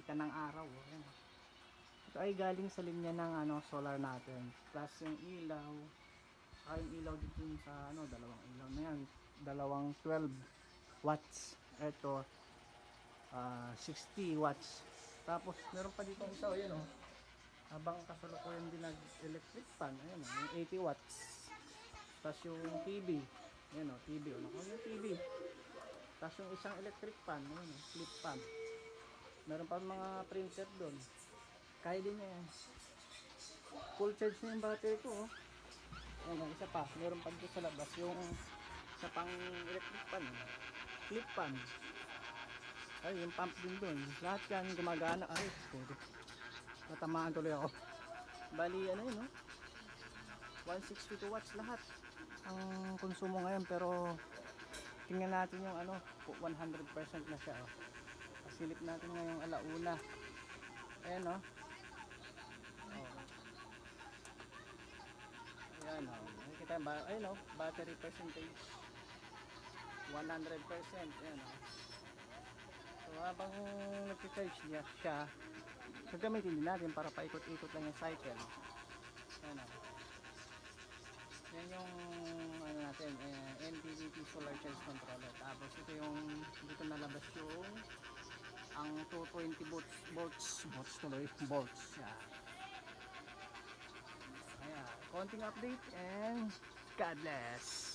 kita ng araw. Oh. Ayan, oh. Ito ay galing sa linya ng ano, solar natin. Plus yung ilaw. Saka yung ilaw dito yung sa ano, dalawang ilaw na yan. Dalawang 12 watts. Ito, ah 60 watts. Tapos, meron pa dito isa, oh, yan oh. Habang kasalukuyan din nag-electric fan, ayan oh, yung 80 watts. Tapos yung TV, ayan oh, TV, ano ko yung TV. Tapos yung isang electric fan, ayan oh, flip fan. Meron pa mga printer doon. Kaya din yan. Full charge na yung battery ko, oh. Isa pa, meron pa dito sa labas yung sa pang electric fan, oh. flip fan. Ay, yung pump din doon. Lahat yan gumagana. Ay, puto. Natamaan tuloy ako. Bali, ano yun, no? 162 watts lahat. Ang konsumo ngayon, pero tingnan natin yung ano, 100% na siya, oh. Pasilip natin ngayong alauna. Ayan, no? Oh. Ayan, oh. Nakikita yung ba- ayun, oh, battery percentage. 100%. Ayan, oh. So habang nag-charge niya siya, gagamitin din natin para paikot-ikot lang yung cycle. Yan o. Yan yung ano natin, eh, NPVT solar charge controller. Tapos ito yung dito nalabas yung ang 220 volts volts volts tuloy volts yeah. Ayan, konting update and God bless.